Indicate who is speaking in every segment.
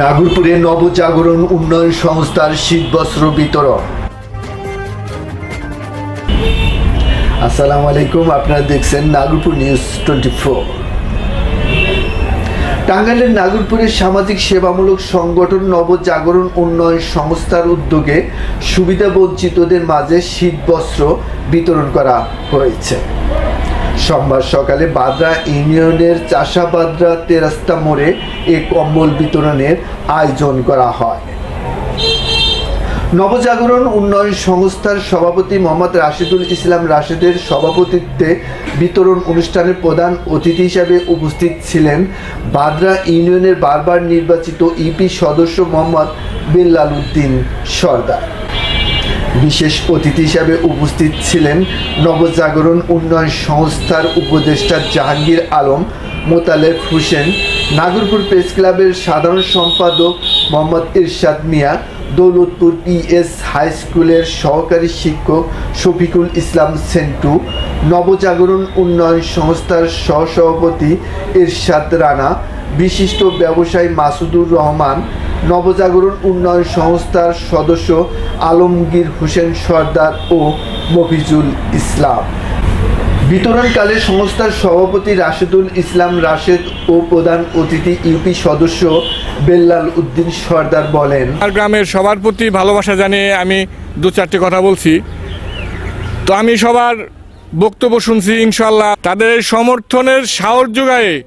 Speaker 1: নাগরপুরে নবজাগরণ উন্নয়ন সংস্থার শীতবস্ত্র বিতরণ। আসসালামু আলাইকুম, আপনারা দেখছেন নাগরপুর নিউজ টোয়েন্টি ফোর। টাঙ্গাইলের নাগরপুরের সামাজিক সেবামূলক সংগঠন নবজাগরণ উন্নয়ন সংস্থার উদ্যোগে সুবিধা বঞ্চিতদের মাঝে শীতবস্ত্র বিতরণ করা হয়েছে। সোমবার সকালে বাদরা ইউনিয়নের চাষাবাদরা তেরাস্তা মোড়ে এ কম্বল বিতরণের আয়োজন করা হয়। নবজাগরণ উন্নয়ন সংস্থার সভাপতি মোহাম্মদ রাশিদুল ইসলাম রাশেদের সভাপতিত্বে বিতরণ অনুষ্ঠানে প্রধান অতিথি হিসাবে উপস্থিত ছিলেন বাদরা ইউনিয়নের বারবার নির্বাচিত ইপি সদস্য মোহাম্মদ বিল্লাল উদ্দিন সর্দার। বিশেষ অতিথি হিসাবে উপস্থিত ছিলেন নবজাগরণ উন্নয়ন সংস্থার উপদেষ্টা জাহাঙ্গীর আলম মোতালেফ হোসেন, নাগরপুর প্রেস ক্লাবের সাধারণ সম্পাদক মোহাম্মদ ইরশাদ মিয়া, দৌলতপুর পিএস হাই স্কুলের সহকারী শিক্ষক শফিকুল ইসলাম সেন্টু, নবজাগরণ উন্নয়ন সংস্থার সহসভাপতি ইরশাদ রানা, বিশিষ্ট ব্যবসায়ী মাসুদুর রহমান, নবজাগরণ উন্নয়ন সংস্থার সদস্য আলমগীর হোসেন সর্দার ও মফিজুল ইসলাম। বিতরণকালে সংস্থার সভাপতি রাশেদুল ইসলাম রাশেদ ও প্রধান অতিথি ইউপি সদস্য বেল্লাল উদ্দিন সর্দার বলেন,
Speaker 2: আমার গ্রামের সবার প্রতি ভালোবাসা জানিয়ে আমি দু চারটি কথা বলছি। তো আমি সবার বক্তব্য শুনছি ইনশাল্লাহ তাদের সমর্থনের সাহস যোগায়ে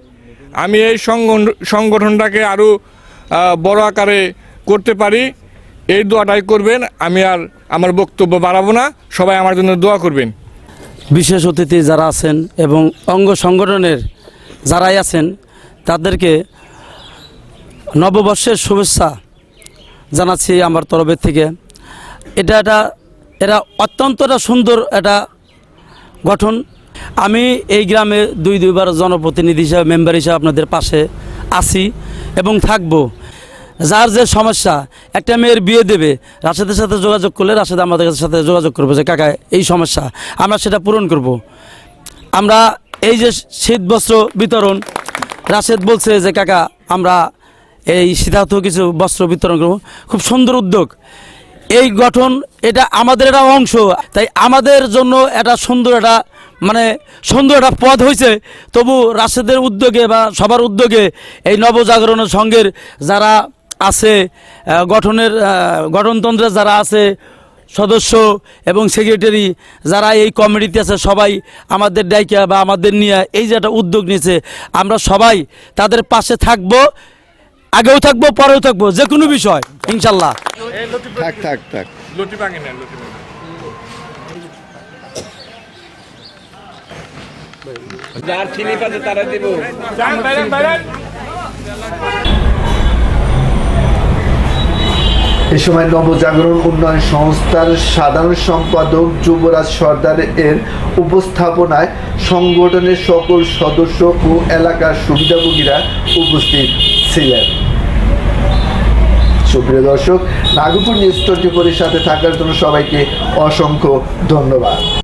Speaker 2: আমি এই সংগঠন- সংগঠনটাকে আরও বড় আকারে করতে পারি। এই দোয়াটাই করবেন, আমি আর আমার বক্তব্য বাড়াবো না। সবাই আমার জন্য দোয়া করবেন।
Speaker 3: বিশেষ অতিথি যারা আছেন এবং অঙ্গ সংগঠনের যারাই আছেন, তাদেরকে নববর্ষের শুভেচ্ছা জানাচ্ছি আমার তরফের থেকে। এটা একটা এরা অত্যন্ত একটা সুন্দর একটা গঠন। আমি এই গ্রামে দুই দুইবার জনপ্রতিনিধি হিসাবে, মেম্বার হিসাবে আপনাদের পাশে আছি এবং থাকব। যার যে সমস্যা, একটা মেয়ের বিয়ে দেবে, রাশেদের সাথে যোগাযোগ করলে রাশেদ আমাদের সাথে যোগাযোগ করব যে, কাকা, এই সমস্যা, আমরা সেটা পূরণ করব। আমরা এই যে শীত বস্ত্র বিতরণ, রাশেদ বলছে যে, কাকা, আমরা এই শীতার্থ কিছু বস্ত্র বিতরণ করব। খুব সুন্দর উদ্যোগ। এই গঠন, এটা আমাদের একটা অংশ, তাই আমাদের জন্য একটা সুন্দর একটা মানে সুন্দর একটা পদ হয়েছে তবু রাশেদের উদ্যোগে বা সবার উদ্যোগে এই নবজাগরণের সঙ্গের যারা আছে গঠনের গঠনতন্ত্রে যারা আছে সদস্য এবং সেক্রেটারি যারা এই কমিটিতে আছে সবাই আমাদের ডাইকা বা আমাদের নিয়ে এই যে একটা উদ্যোগ নিয়েছে আমরা সবাই তাদের পাশে থাকব আগেও থাকব পরেও থাকব যে কোনো বিষয় ইনশাল্লাহ।
Speaker 1: থাক থাক থাক।
Speaker 2: যার চিনি পাতে তারা দিব।
Speaker 1: এ সময় নবজাগরণ উন্নয়ন সংস্থার সাধারণ সম্পাদক যুবরাজ সর্দার এর উপস্থাপনায় সংগঠনের সকল সদস্য ও এলাকার সুবিধাভোগীরা উপস্থিত ছিলেন। সুপ্রিয় দর্শক, নাগপুর নিউজ টোয়েন্টি ফোরের সাথে থাকার জন্য সবাইকে অসংখ্য ধন্যবাদ।